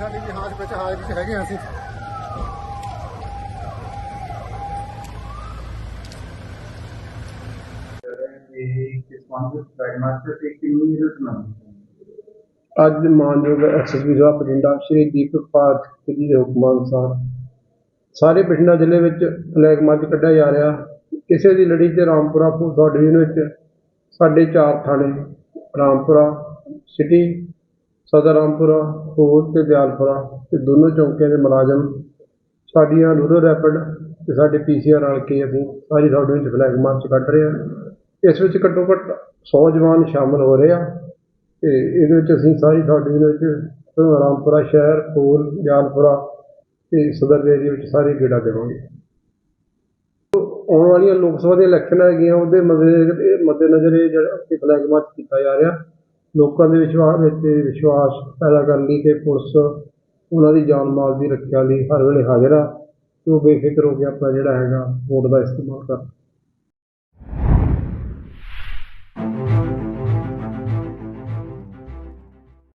ਸਾਡੀ ਵੀ ਵਿੱਚ ਹਾਜ਼ ਵਿੱਚ ਹੈਗੇ ਹਾਂ ਅਸੀਂ। ਅੱਜ ਮਾਨਯੋਗ ਐਸਐਸਪੀ ਸਾਹਿਬ ਬਠਿੰਡਾ ਸ਼੍ਰੀ ਦੀਪਕ ਪਾਠਕ ਜੀ ਦੇ ਹੁਕਮਾਂ ਅਨੁਸਾਰ ਸਾਰੇ ਬਠਿੰਡਾ ਜ਼ਿਲ੍ਹੇ ਵਿੱਚ ਫਲੈਗ ਮਾਰਚ ਕੱਢਿਆ ਜਾ ਰਿਹਾ। ਕਿਸੇ ਦੀ ਲੜੀ ਤੇ ਰਾਮਪੁਰਾ ਫੂਲਥਾ ਡਿਵੀਜ਼ਨ ਵਿੱਚ ਸਾਡੇ ਚਾਰ ਥਾਣੇ, ਰਾਮਪੁਰਾ ਸਿਟੀ ਸਦਰ ਰਾਮਪੁਰਾ ਹੋਰ ਤੇ ਦਿਆਲਪੁਰਾ ਤੇ ਦੋਨੋਂ ਚੌਂਕਿਆਂ ਦੇ ਮੁਲਾਜ਼ਮ ਸਾਡੀਆਂ ਰੂਰਲ ਰੈਪਿਡ ਤੇ ਸਾਡੇ ਪੀਸੀਆਰ ਰਲ ਕੇ ਅਸੀਂ ਸਾਰੀ ਸਾਡੇ ਵਿੱਚ ਫਲੈਗ ਮਾਰਚ ਕੱਢ ਰਹੇ ਹਾਂ। ਇਸ ਵਿੱਚ ਘੱਟੋ ਘੱਟ 100 ਜਵਾਨ ਸ਼ਾਮਲ ਹੋ ਰਹੇ ਆ ਤੇ ਇਹਦੇ ਵਿੱਚ ਅਸੀਂ ਸਾਰੀ ਸਾਡੇ ਦੇ ਵਿੱਚ ਰਾਮਪੁਰਾ ਸ਼ਹਿਰ ਫੂਲ ਦਿਆਲਪੁਰਾ ਤੇ ਸਦਰ ਦੇ ਏਰੀਏ ਵਿੱਚ ਸਾਰੇ ਗੇੜਾ ਦੇਵਾਂਗੇ। ਆਉਣ ਵਾਲੀਆਂ ਲੋਕ ਸਭਾ ਦੀਆਂ ਇਲੈਕਸ਼ਨ ਹੈਗੀਆਂ, ਉਹਦੇ ਮੱਦੇ ਮੱਦੇਨਜ਼ਰ ਇਹ ਜਿਹੜਾ ਕਿ ਫਲੈਗ ਮਾਰਚ ਕੀਤਾ ਜਾ ਰਿਹਾ। ਲੋਕਾਂ ਦੇ ਵਿਸ਼ਵਾਸ ਵਿੱਚ ਵਿਸ਼ਵਾਸ ਪੈਦਾ ਕਰਨ ਲਈ ਕਿ ਪੁਲਿਸ ਉਹਨਾਂ ਦੀ ਜਾਨ ਮਾਲ ਦੀ ਰੱਖਿਆ ਲਈ ਹਰ ਵੇਲੇ ਹਾਜ਼ਰ ਆ। ਤੇ ਉਹ ਬੇਫਿਕਰ ਹੋ ਕੇ ਆਪਣਾ ਜਿਹੜਾ ਹੈਗਾ ਵੋਟ ਦਾ ਇਸਤੇਮਾਲ ਕਰ।